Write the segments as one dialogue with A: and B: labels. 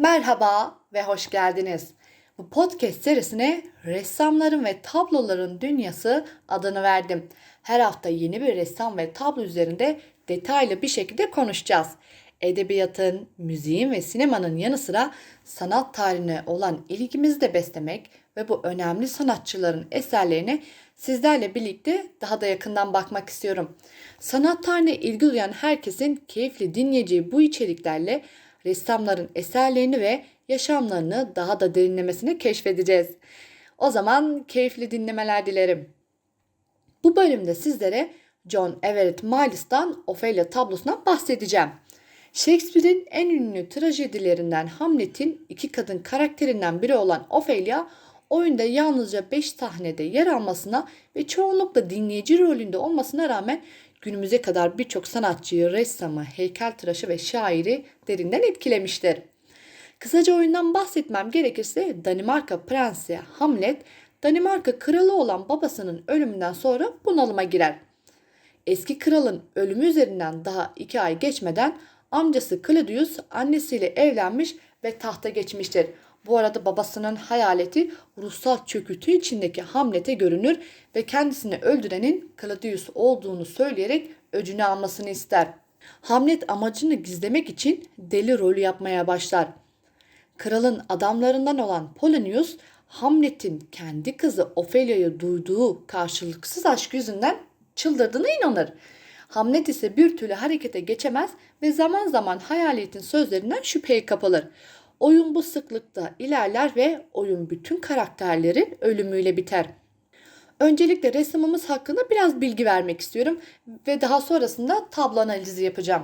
A: Merhaba ve hoş geldiniz. Bu podcast serisine ressamların ve tabloların dünyası adını verdim. Her hafta yeni bir ressam ve tablo üzerinde detaylı bir şekilde konuşacağız. Edebiyatın, müziğin ve sinemanın yanı sıra sanat tarihine olan ilgimizi de beslemek ve bu önemli sanatçıların eserlerine sizlerle birlikte daha da yakından bakmak istiyorum. Sanat tarihine ilgi duyan herkesin keyifli dinleyeceği bu içeriklerle ressamların eserlerini ve yaşamlarını daha da derinlemesine keşfedeceğiz. O zaman keyifli dinlemeler dilerim. Bu bölümde sizlere John Everett Miles'tan Ophelia tablosundan bahsedeceğim. Shakespeare'in en ünlü trajedilerinden Hamlet'in iki kadın karakterinden biri olan Ophelia, oyunda yalnızca 5 sahnede yer almasına ve çoğunlukla dinleyici rolünde olmasına rağmen günümüze kadar birçok sanatçıyı, ressamı, heykeltıraşı ve şairi derinden etkilemiştir. Kısaca oyundan bahsetmem gerekirse Danimarka Prensi Hamlet, Danimarka kralı olan babasının ölümünden sonra bunalıma girer. Eski kralın ölümü üzerinden daha iki ay geçmeden amcası Claudius annesiyle evlenmiş ve tahta geçmiştir. Bu arada babasının hayaleti ruhsal çöküntü içindeki Hamlet'e görünür ve kendisini öldürenin Claudius olduğunu söyleyerek öcünü almasını ister. Hamlet amacını gizlemek için deli rolü yapmaya başlar. Kralın adamlarından olan Polonius, Hamlet'in kendi kızı Ophelia'yı duyduğu karşılıksız aşk yüzünden çıldırdığına inanır. Hamlet ise bir türlü harekete geçemez ve zaman zaman hayaletin sözlerinden şüpheye kapılır. Oyun bu sıklıkta ilerler ve oyun bütün karakterlerin ölümüyle biter. Öncelikle ressamımız hakkında biraz bilgi vermek istiyorum ve daha sonrasında tablo analizi yapacağım.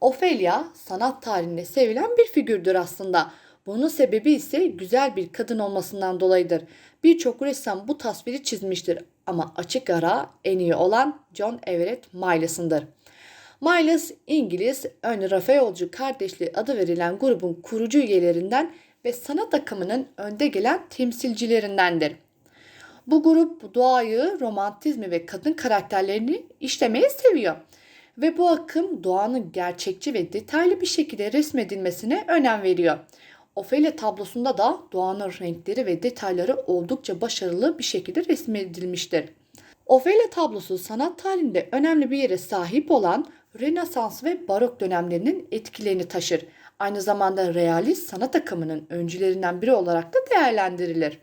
A: Ophelia sanat tarihinde sevilen bir figürdür aslında. Bunun sebebi ise güzel bir kadın olmasından dolayıdır. Birçok ressam bu tasviri çizmiştir ama açık ara en iyi olan John Everett Miles'ındır. Miles İngiliz ön Rafaelci kardeşliği adı verilen grubun kurucu üyelerinden ve sanat akımının önde gelen temsilcilerindendir. Bu grup doğayı, romantizmi ve kadın karakterlerini işlemeyi seviyor. Ve bu akım doğanın gerçekçi ve detaylı bir şekilde resmedilmesine önem veriyor. Ophelia tablosunda da doğanın renkleri ve detayları oldukça başarılı bir şekilde resmedilmiştir. Ophelia tablosu sanat tarihinde önemli bir yere sahip olan Rönesans ve Barok dönemlerinin etkilerini taşır. Aynı zamanda realist sanat akımının öncülerinden biri olarak da değerlendirilir.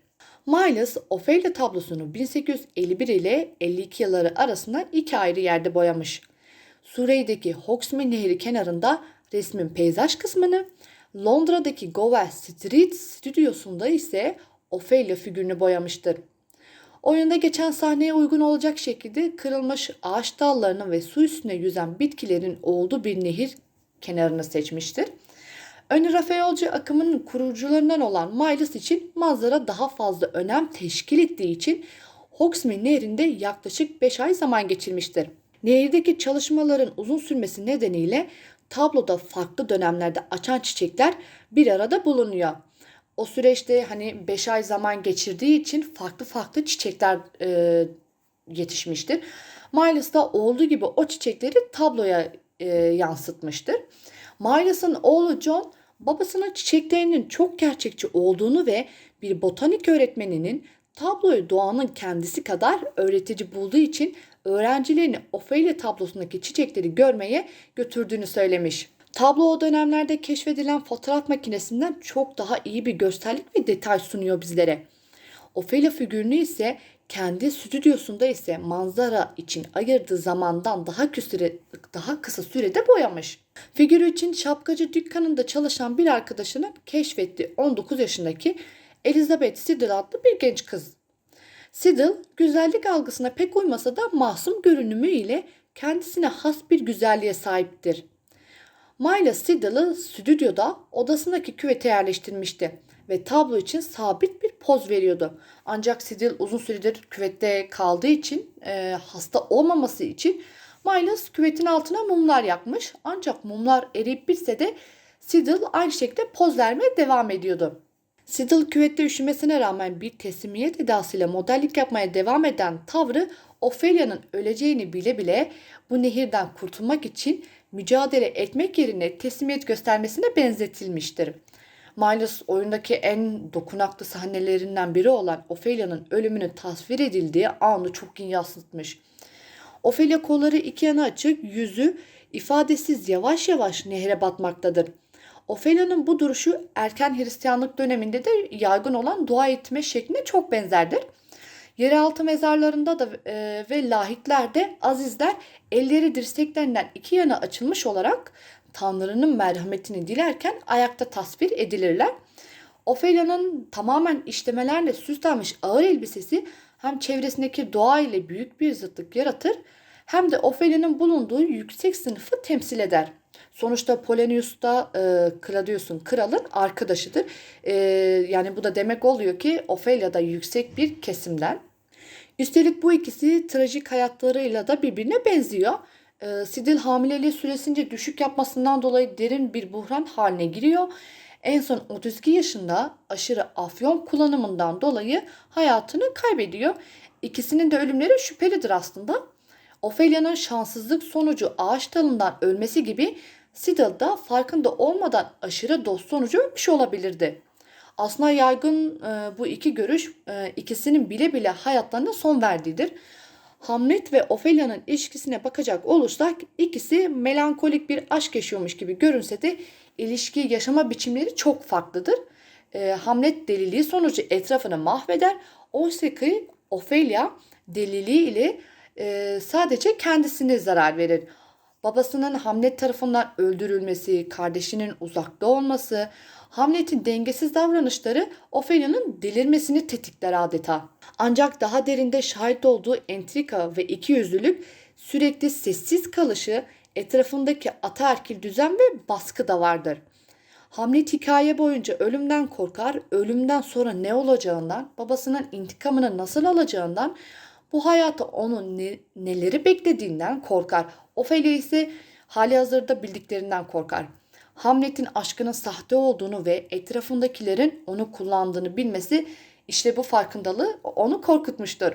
A: Miles, Ophelia tablosunu 1851 ile 52 yılları arasında iki ayrı yerde boyamış. Surrey'deki Hogsmeade Nehri kenarında resmin peyzaj kısmını, Londra'daki Gower Street stüdyosunda ise Ophelia figürünü boyamıştır. Oyunda geçen sahneye uygun olacak şekilde kırılmış ağaç dallarının ve su üstüne yüzen bitkilerin olduğu bir nehir kenarını seçmiştir. Ön Rafaelci akımının kurucularından olan Miles için manzara daha fazla önem teşkil ettiği için Hogsmeade Nehri'nde yaklaşık 5 ay zaman geçirmiştir. Nehirdeki çalışmaların uzun sürmesi nedeniyle tabloda farklı dönemlerde açan çiçekler bir arada bulunuyor. O süreçte hani 5 ay zaman geçirdiği için farklı farklı çiçekler e, yetişmiştir. Miles da olduğu gibi o çiçekleri tabloya e, yansıtmıştır. Miles'ın oğlu John babasının çiçeklerinin çok gerçekçi olduğunu ve bir botanik öğretmeninin tabloyu doğanın kendisi kadar öğretici bulduğu için öğrencilerini Ophelia tablosundaki çiçekleri görmeye götürdüğünü söylemiş. Tablo o dönemlerde keşfedilen fotoğraf makinesinden çok daha iyi bir gösterlik ve detay sunuyor bizlere. Ophelia figürünü ise kendi stüdyosunda ise manzara için ayırdığı zamandan daha kısa, daha kısa sürede boyamış. Figürü için şapkacı dükkanında çalışan bir arkadaşının keşfettiği 19 yaşındaki Elizabeth Siddle adlı bir genç kız. Siddle güzellik algısına pek uymasa da masum görünümü ile kendisine has bir güzelliğe sahiptir. Miles Siddle'ı stüdyoda odasındaki küvete yerleştirmişti ve tablo için sabit bir poz veriyordu. Ancak Siddle uzun süredir küvette kaldığı için e, hasta olmaması için Miles küvetin altına mumlar yakmış. Ancak mumlar eriyip bitse de Siddle aynı şekilde poz vermeye devam ediyordu. Siddle küvette üşümesine rağmen bir teslimiyet edasıyla modellik yapmaya devam eden tavrı Ophelia'nın öleceğini bile bile bu nehirden kurtulmak için mücadele etmek yerine teslimiyet göstermesine benzetilmiştir. Miles oyundaki en dokunaklı sahnelerinden biri olan Ophelia'nın ölümünün tasvir edildiği anı çok iyi yansıtmış. Ophelia kolları iki yana açık, yüzü ifadesiz yavaş yavaş nehre batmaktadır. Ophelia'nın bu duruşu erken Hristiyanlık döneminde de yaygın olan dua etme şekline çok benzerdir. Yeraltı mezarlarında da e, ve lahitlerde azizler elleri dirseklerinden iki yana açılmış olarak Tanrı'nın merhametini dilerken ayakta tasvir edilirler. Ophelia'nın tamamen işlemelerle süslenmiş ağır elbisesi hem çevresindeki doğa ile büyük bir zıtlık yaratır hem de Ophelia'nın bulunduğu yüksek sınıfı temsil eder. Sonuçta Polonius da e, Claudius'un kralın arkadaşıdır. E, yani bu da demek oluyor ki Ophelia da yüksek bir kesimden. Üstelik bu ikisi trajik hayatlarıyla da birbirine benziyor. E, Sidil hamileliği süresince düşük yapmasından dolayı derin bir buhran haline giriyor. En son 32 yaşında aşırı afyon kullanımından dolayı hayatını kaybediyor. İkisinin de ölümleri şüphelidir aslında. Ophelia'nın şanssızlık sonucu ağaç dalından ölmesi gibi Sidil da farkında olmadan aşırı dost sonucu ölmüş olabilirdi. Aslında yaygın e, bu iki görüş e, ikisinin bile bile hayatlarına son verdiğidir. Hamlet ve Ophelia'nın ilişkisine bakacak olursak ikisi melankolik bir aşk yaşıyormuş gibi görünse de ilişki yaşama biçimleri çok farklıdır. E, Hamlet deliliği sonucu etrafını mahveder. Oysa ki Ophelia deliliği ile e, sadece kendisine zarar verir. Babasının Hamlet tarafından öldürülmesi, kardeşinin uzakta olması, Hamlet'in dengesiz davranışları Ophelia'nın delirmesini tetikler adeta. Ancak daha derinde şahit olduğu entrika ve ikiyüzlülük sürekli sessiz kalışı, etrafındaki ataerkil düzen ve baskı da vardır. Hamlet hikaye boyunca ölümden korkar, ölümden sonra ne olacağından, babasının intikamını nasıl alacağından, bu hayata onun ne, neleri beklediğinden korkar. Ophelia ise hali hazırda bildiklerinden korkar. Hamlet'in aşkının sahte olduğunu ve etrafındakilerin onu kullandığını bilmesi işte bu farkındalığı onu korkutmuştur.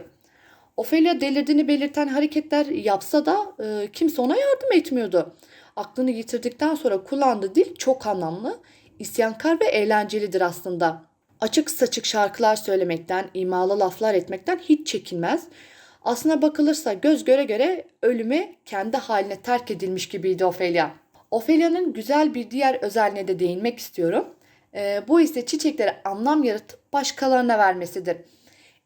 A: Ophelia delirdiğini belirten hareketler yapsa da e, kimse ona yardım etmiyordu. Aklını yitirdikten sonra kullandığı dil çok anlamlı, isyankar ve eğlencelidir aslında. Açık saçık şarkılar söylemekten, imalı laflar etmekten hiç çekinmez. Aslına bakılırsa göz göre göre ölüme kendi haline terk edilmiş gibiydi Ophelia. Ophelia'nın güzel bir diğer özelliğine de değinmek istiyorum. E, bu ise çiçeklere anlam yaratıp başkalarına vermesidir.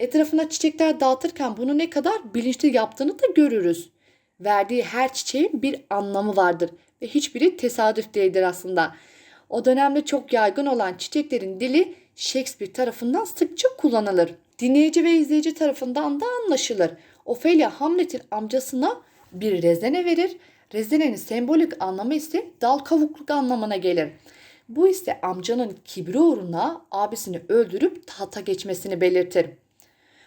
A: Etrafına çiçekler dağıtırken bunu ne kadar bilinçli yaptığını da görürüz. Verdiği her çiçeğin bir anlamı vardır ve hiçbiri tesadüf değildir aslında. O dönemde çok yaygın olan çiçeklerin dili Shakespeare tarafından sıkça kullanılır. Dinleyici ve izleyici tarafından da anlaşılır. Ophelia Hamlet'in amcasına bir rezene verir. Rezenenin sembolik anlamı ise dal kavukluk anlamına gelir. Bu ise amcanın kibri uğruna abisini öldürüp tahta geçmesini belirtir.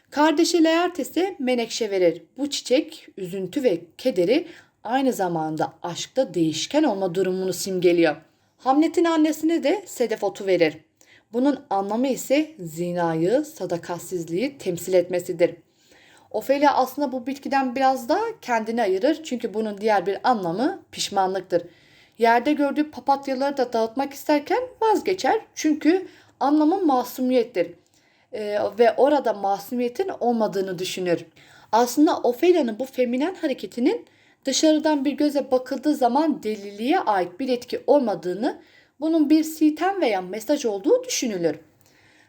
A: Kardeşi Laertes'e menekşe verir. Bu çiçek üzüntü ve kederi aynı zamanda aşkta değişken olma durumunu simgeliyor. Hamlet'in annesine de sedef otu verir. Bunun anlamı ise zinayı, sadakatsizliği temsil etmesidir. Ofelia aslında bu bitkiden biraz da kendini ayırır çünkü bunun diğer bir anlamı pişmanlıktır. Yerde gördüğü papatyaları da dağıtmak isterken vazgeçer çünkü anlamı masumiyettir ee, ve orada masumiyetin olmadığını düşünür. Aslında Ophelia'nın bu feminen hareketinin dışarıdan bir göze bakıldığı zaman deliliğe ait bir etki olmadığını, bunun bir sitem veya mesaj olduğu düşünülür.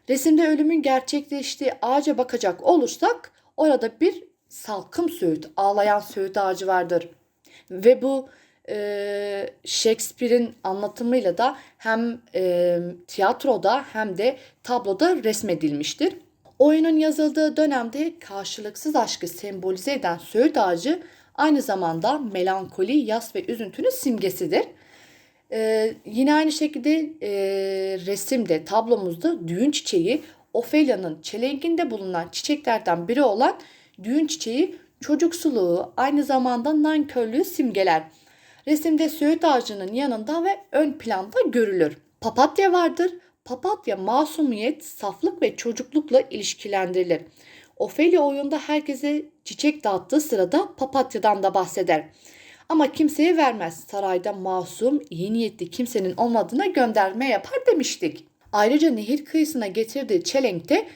A: Resimde ölümün gerçekleştiği ağaca bakacak olursak orada bir salkım söğüt, ağlayan söğüt ağacı vardır. Ve bu e, Shakespeare'in anlatımıyla da hem e, tiyatroda hem de tabloda resmedilmiştir. Oyunun yazıldığı dönemde karşılıksız aşkı sembolize eden söğüt ağacı aynı zamanda melankoli, yas ve üzüntünün simgesidir. Ee, yine aynı şekilde e, resimde, tablomuzda düğün çiçeği Ophelia'nın çelenkinde bulunan çiçeklerden biri olan düğün çiçeği çocuksuluğu aynı zamanda nankörlüğü simgeler. Resimde söğüt ağacının yanında ve ön planda görülür. Papatya vardır. Papatya masumiyet, saflık ve çocuklukla ilişkilendirilir. Ophelia oyunda herkese çiçek dağıttığı sırada papatyadan da bahseder. Ama kimseye vermez. Sarayda masum, iyi niyetli kimsenin olmadığına gönderme yapar demiştik. Ayrıca nehir kıyısına getirdiği çelenkte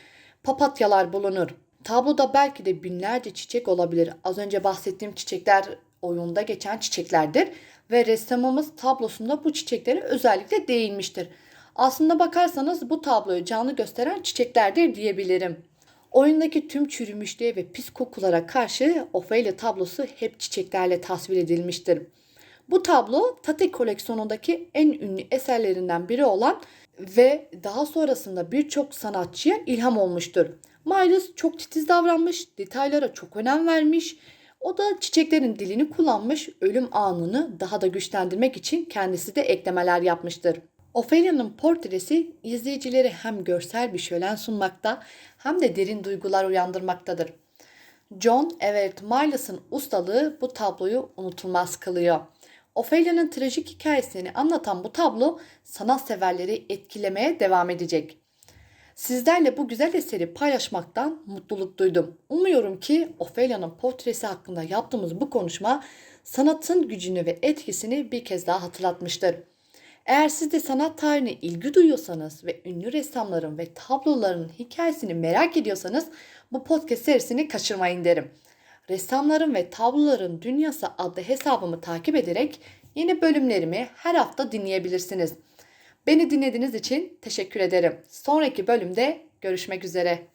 A: papatyalar bulunur. Tabloda belki de binlerce çiçek olabilir. Az önce bahsettiğim çiçekler oyunda geçen çiçeklerdir ve ressamımız tablosunda bu çiçeklere özellikle değinmiştir. Aslında bakarsanız bu tabloyu canlı gösteren çiçeklerdir diyebilirim. Oyundaki tüm çürümüşlüğe ve pis kokulara karşı Ophelia tablosu hep çiçeklerle tasvir edilmiştir. Bu tablo Tate koleksiyonundaki en ünlü eserlerinden biri olan ve daha sonrasında birçok sanatçıya ilham olmuştur. Miles çok titiz davranmış, detaylara çok önem vermiş. O da çiçeklerin dilini kullanmış, ölüm anını daha da güçlendirmek için kendisi de eklemeler yapmıştır. Ophelia'nın portresi izleyicileri hem görsel bir şölen sunmakta hem de derin duygular uyandırmaktadır. John Everett Miles'ın ustalığı bu tabloyu unutulmaz kılıyor. Ophelia'nın trajik hikayesini anlatan bu tablo sanatseverleri etkilemeye devam edecek. Sizlerle bu güzel eseri paylaşmaktan mutluluk duydum. Umuyorum ki Ophelia'nın portresi hakkında yaptığımız bu konuşma sanatın gücünü ve etkisini bir kez daha hatırlatmıştır. Eğer siz de sanat tarihine ilgi duyuyorsanız ve ünlü ressamların ve tabloların hikayesini merak ediyorsanız bu podcast serisini kaçırmayın derim. Ressamların ve tabloların dünyası adlı hesabımı takip ederek yeni bölümlerimi her hafta dinleyebilirsiniz. Beni dinlediğiniz için teşekkür ederim. Sonraki bölümde görüşmek üzere.